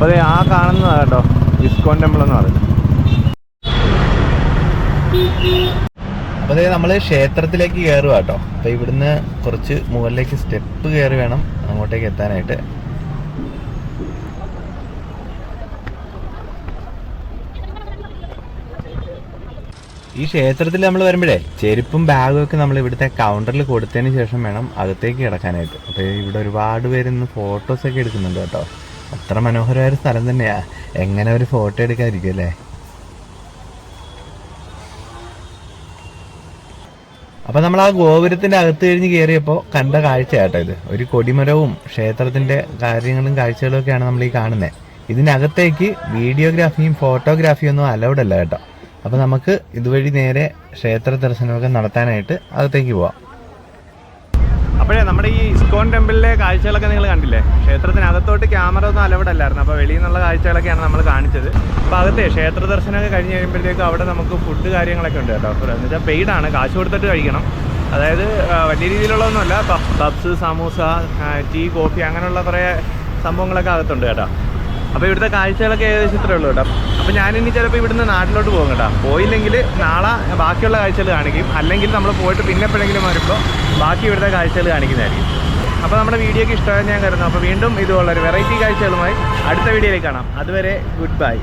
അപ്പോൾ ആ കാണുന്നതാണ് കേട്ടോ. ഇസ്കോൺ ടെമ്പിൾ എന്ന് പറയുന്നത്. അപ്പോൾ നമ്മൾ ക്ഷേത്രത്തിലേക്ക് കയറുക കേട്ടോ. അപ്പോൾ ഇവിടുന്ന് കുറച്ച് മുകളിലേക്ക് സ്റ്റെപ്പ് കയറി വേണം അങ്ങോട്ടേക്ക് എത്താനായിട്ട്. ഈ ക്ഷേത്രത്തിൽ നമ്മൾ വരുമ്പോഴേ ചെരുപ്പും ബാഗും ഒക്കെ നമ്മൾ ഇവിടുത്തെ കൗണ്ടറിൽ കൊടുത്തതിന് ശേഷം വേണം അകത്തേക്ക് കിടക്കാനായിട്ട്. അപ്പോൾ ഇവിടെ ഒരുപാട് പേര് ഇന്ന് ഫോട്ടോസ് ഒക്കെ എടുക്കുന്നുണ്ട് കേട്ടോ. അത്ര മനോഹരമായ ഒരു സ്ഥലം തന്നെയാ. എങ്ങനെ ഒരു ഫോട്ടോ എടുക്കാതിരിക്കും അല്ലേ? അപ്പൊ നമ്മൾ ആ ഗോപുരത്തിന്റെ അകത്ത് കഴിഞ്ഞ് കയറിയപ്പോൾ കണ്ട കാഴ്ചയാട്ടോ ഇത്. ഒരു കൊടിമരവും ക്ഷേത്രത്തിന്റെ കാര്യങ്ങളും കാഴ്ചകളും ഒക്കെയാണ് നമ്മൾ ഈ കാണുന്നത് ഇതിനകത്തേക്ക് വീഡിയോഗ്രാഫിയും ഫോട്ടോഗ്രാഫിയും ഒന്നും അലൗഡ് അല്ല കേട്ടോ. അപ്പൊ നമുക്ക് ഇതുവഴി നേരെ ക്ഷേത്ര ദർശനമൊക്കെ നടത്താനായിട്ട് അകത്തേക്ക് പോവാം. അപ്പോഴേ നമ്മുടെ ഈ ഇസ്കോൺ ടെമ്പിളിലെ കാഴ്ചകളൊക്കെ നിങ്ങൾ കണ്ടില്ലേ? ക്ഷേത്രത്തിനകത്തോട്ട് ക്യാമറ ഒന്നും അലവിടല്ലായിരുന്നു. അപ്പോൾ വെളിയിൽ നിന്നുള്ള കാഴ്ചകളൊക്കെയാണ് നമ്മൾ കാണിച്ചത്. അപ്പോൾ അകത്തെ ക്ഷേത്ര ദർശനമൊക്കെ കഴിഞ്ഞ് കഴിയുമ്പോഴത്തേക്കും അവിടെ നമുക്ക് ഫുഡ് കാര്യങ്ങളൊക്കെ ഉണ്ട് കേട്ടോ. എന്ന് വെച്ചാൽ പെയ്ഡാണ്. കാശ് കൊടുത്തിട്ട് കഴിക്കണം. അതായത് വലിയ രീതിയിലുള്ളതൊന്നുമല്ല. പബ്സ് സമൂസ ടീ കോഫി അങ്ങനെയുള്ള കുറേ സംഭവങ്ങളൊക്കെ അകത്തുണ്ട് കേട്ടോ. അപ്പോൾ ഇവിടുത്തെ കാഴ്ചകളൊക്കെ ഏകദേശം ഇത്രേ ഉള്ളൂ കേട്ടോ. അപ്പോൾ ഞാനിനി ചിലപ്പോൾ ഇവിടുന്ന് നാട്ടിലോട്ട് പോകും കേട്ടോ. പോയില്ലെങ്കിൽ നാളെ ബാക്കിയുള്ള കാഴ്ചകൾ കാണിക്കും. അല്ലെങ്കിൽ നമ്മൾ പോയിട്ട് പിന്നെ എപ്പോഴെങ്കിലും വരുമ്പോൾ ബാക്കി ഇവിടുത്തെ കാഴ്ചകൾ കാണിക്കുന്നതായിരിക്കും. അപ്പോൾ നമ്മുടെ വീഡിയോക്ക് ഇഷ്ടമായി ഞാൻ കരുതുന്നു. അപ്പോൾ വീണ്ടും ഇതുപോലൊരു വെറൈറ്റി കാഴ്ചകളുമായി അടുത്ത വീഡിയോയിലേക്ക് കാണാം. അതുവരെ ഗുഡ് ബൈ